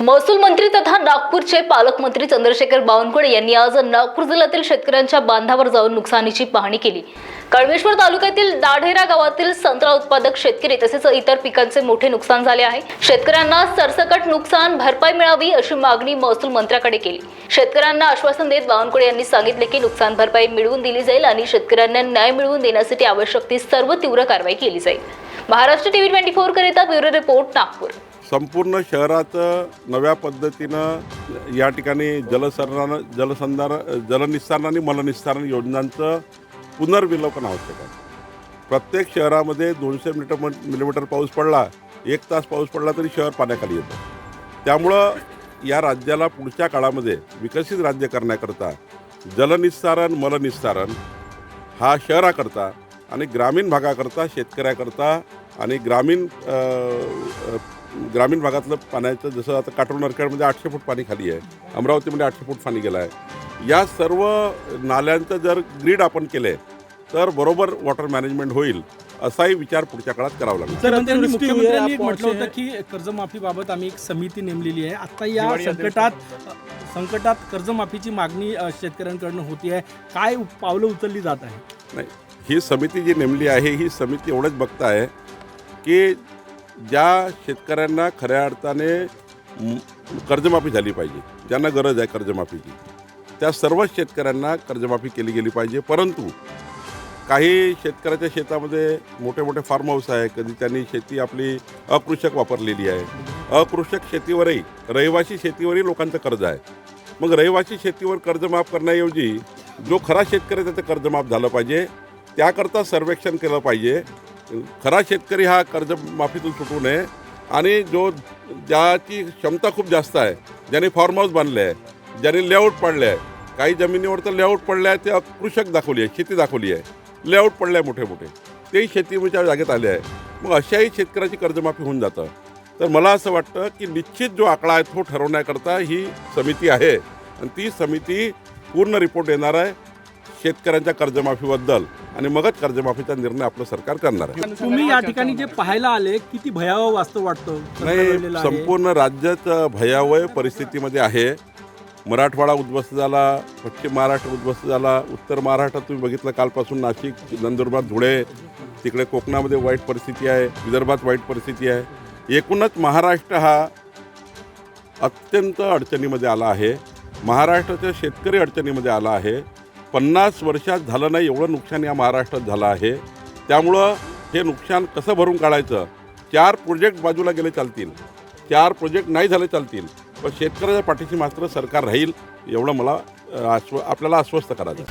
महसूल मंत्री तथा नागपूरचे पालकमंत्री चंद्रशेखर बावनकुळे यांनी आज नागपूर जिल्ह्यातील शेतकऱ्यांच्या बांधावर जाऊन नुकसानीची पाहणी केली. कळमेश्वर तालुक्यातील दाढेरा गावातील संत्रा उत्पादक शेतकरी तसेच इतर पिकांचे मोठे नुकसान झाले आहे. शेतकऱ्यांना सरसकट नुकसान भरपाई मिळावी अशी मागणी महसूल मंत्र्याकडे केली. शेतकऱ्यांना आश्वासन देत बावनकुळे यांनी सांगितले की नुकसान भरपाई मिळवून दिली जाईल आणि शेतकऱ्यांना न्याय मिळवून देण्यासाठी आवश्यक ती सर्व तीव्र कारवाई केली जाईल. महाराष्ट्र टीव्ही ट्वेंटी फोर करिता ब्युरो रिपोर्ट नागपूर. संपूर्ण शहराचं नव्या पद्धतीनं या ठिकाणी जलसंधारण जलसंधार जलनिस्तारण आणि मलनिस्तारण योजनांचं पुनर्विलोकन आवश्यक आहे. प्रत्येक शहरामध्ये दोनशे मीटर मिलीमीटर पाऊस पडला एक तास पाऊस पडला तरी शहर पाण्याखाली येतं. त्यामुळं या राज्याला पुढच्या काळामध्ये विकसित राज्य करण्याकरता जलनिस्तारण मलनिस्तारण हा शहराकरता आणि ग्रामीण भागाकरता शेतकऱ्याकरता आणि ग्रामीण ग्रामीण भागातलं पाण्याचं जसं आता काटोल नरखेडमध्ये आठशे फूट पाणी खाली आहे अमरावतीमध्ये आठशे फूट पाणी गेलं आहे. या सर्व नाल्यांचं जर ग्रीड आपण केलं तर बरोबर वॉटर मॅनेजमेंट होईल असाही विचार पुढच्या काळात करावा लागेल. मुख्यमंत्र्यांनी है, म्हटलं होतं की कर्जमाफीबाबत आम्ही एक समिती नेमलेली आहे. आता या संकटात संकटात कर्जमाफीची मागणी शेतकऱ्यांकडनं होती आहे. काय पावलं उचलली जात आहे नाही ही समिती जी नेमली आहे ही समिती एवढंच बघताय की ज्या शेतकऱ्यांना खऱ्या अर्थाने कर्जमाफी झाली पाहिजे ज्यांना गरज आहे कर्जमाफीची त्या सर्वच शेतकऱ्यांना कर्जमाफी केली गेली पाहिजे. परंतु काही शेतकऱ्याच्या शेतामध्ये मोठे मोठे फार्म हाऊस आहे कधी त्यांनी शेती आपली अकृषक वापरलेली आहे. अकृषक शेतीवरही रहिवासी शेतीवरही लोकांचं कर्ज आहे. मग रहिवासी शेतीवर कर्जमाफ करण्याऐवजी जो खरा शेतकरी त्याचं कर्जमाफ झालं पाहिजे. त्याकरता सर्वेक्षण केलं पाहिजे. खरा शेतकरी हा कर्जमाफीतून सुटू नये. आणि जो ज्याची क्षमता खूप जास्त आहे ज्याने फार्म हाऊस बांधले आहे ज्याने लेआउट पाडले आहे काही जमिनीवर तर लेआउट पडले आहे ते कृषक दाखवली आहे शेती दाखवली आहे. लेआउट पडले आहे मोठे मोठे तेही शेतीच्या जागेत आले आहे. मग अशाही शेतकऱ्याची कर्जमाफी होऊन जातं. तर मला असं वाटतं की निश्चित जो आकडा आहे तो ठरवण्याकरता ही समिती आहे. आणि ती समिती पूर्ण रिपोर्ट येणार आहे. शेतकऱ्यांच्या कर्जमाफीबद्दल आणि मगच कर्जमाफीचा निर्णय आपलं सरकार करणार आहे. तुम्ही या ठिकाणी जे पाहायला आले किती भयावह वास्तव वाटतं? नाही. संपूर्ण राज्यात भयावह परिस्थितीमध्ये आहे. मराठवाडा उद्ध्वस्त झाला पश्चिम महाराष्ट्र उद्ध्वस्त झाला उत्तर महाराष्ट्रात तुम्ही बघितलं कालपासून नाशिक नंदुरबार धुळे तिकडे कोकणामध्ये वाईट परिस्थिती आहे विदर्भात वाईट परिस्थिती आहे. एकूणच महाराष्ट्र हा अत्यंत अडचणीमध्ये आला आहे. महाराष्ट्राचा शेतकरी अडचणीमध्ये आला आहे. पन्नास वर्षात झालं नाही एवढं नुकसान या महाराष्ट्रात झालं आहे. त्यामुळं हे नुकसान कसं भरून काढायचं? चार प्रोजेक्ट बाजूला गेले चालतील. चार प्रोजेक्ट नाही झाले चालतील. पण शेतकऱ्याच्या पाठीशी मात्र सरकार राहील एवढं मला आश्व आपल्याला आश्वस्त करायचं